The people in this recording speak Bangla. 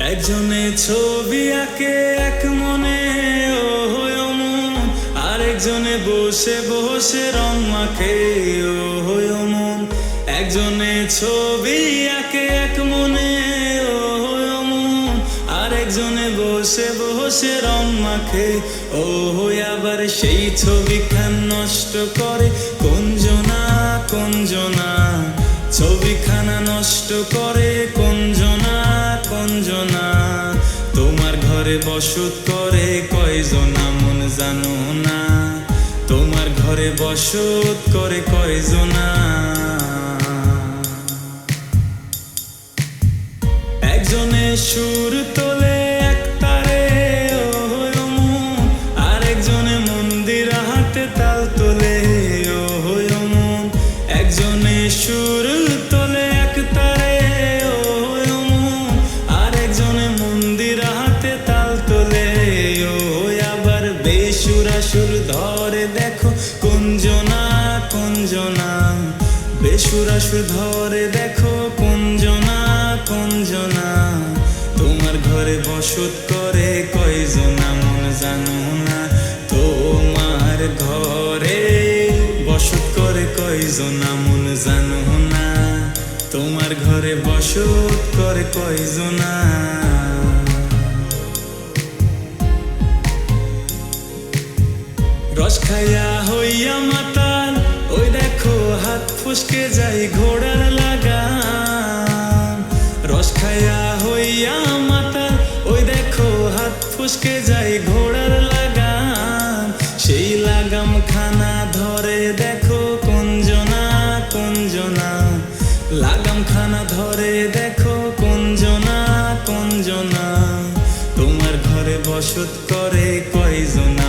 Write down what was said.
একজনে ছবি আঁকে, এক মনে ও হয় মন আরেকজনে বসে বসে রং মাখে ও হয় মন একজনে ছবি আঁকে, এক মনে ও হয় মন আরেকজনে বসে বসে রং মাখে ও হই আবার সেই ছবিখান নষ্ট করে কোনজনা কোনজনা ছবিখানা নষ্ট করে কোনজনা কোনজনা তোমার ঘরে বসত করে কয়জনা মন জানো না? তোমার ঘরে বসত করে কয়জনা? একজনে সুর তোলে এক তারে ও হয় আরেকজনে মন্দির তাল তোলে ও একজনে সুর আরেকজনে মন্দির হাতে তাল তোলে। ও আবার বেসুরা সুর ধরে দেখো কুঞ্জনা কুঞ্জনা। বেসুরা সুর ধরে দেখো কুঞ্জনা কুঞ্জনা। তোমার ঘরে বসত করে কয়জনা মন জানো না তোমার ঘরে বসত করে কয়জনা মন জানো না তোমার ঘরে বসত করে কয়জনা রস খাইয়া হইয়া মাতাল, ওই দেখো হাত ফুসকে যাই ঘোড়ার লাগাম। রস খাইয়া হইয়া মাতাল, ওই দেখো হাত ফুসকে যাই ঘোড়ার লাগাম। সেই লাগাম খানা ধরে দেখো কোনজনা কোনজনা লাগাম খানা ধরে দেখো কোনজনা কোনজনা তোমার ঘরে বসত করে কয়জনা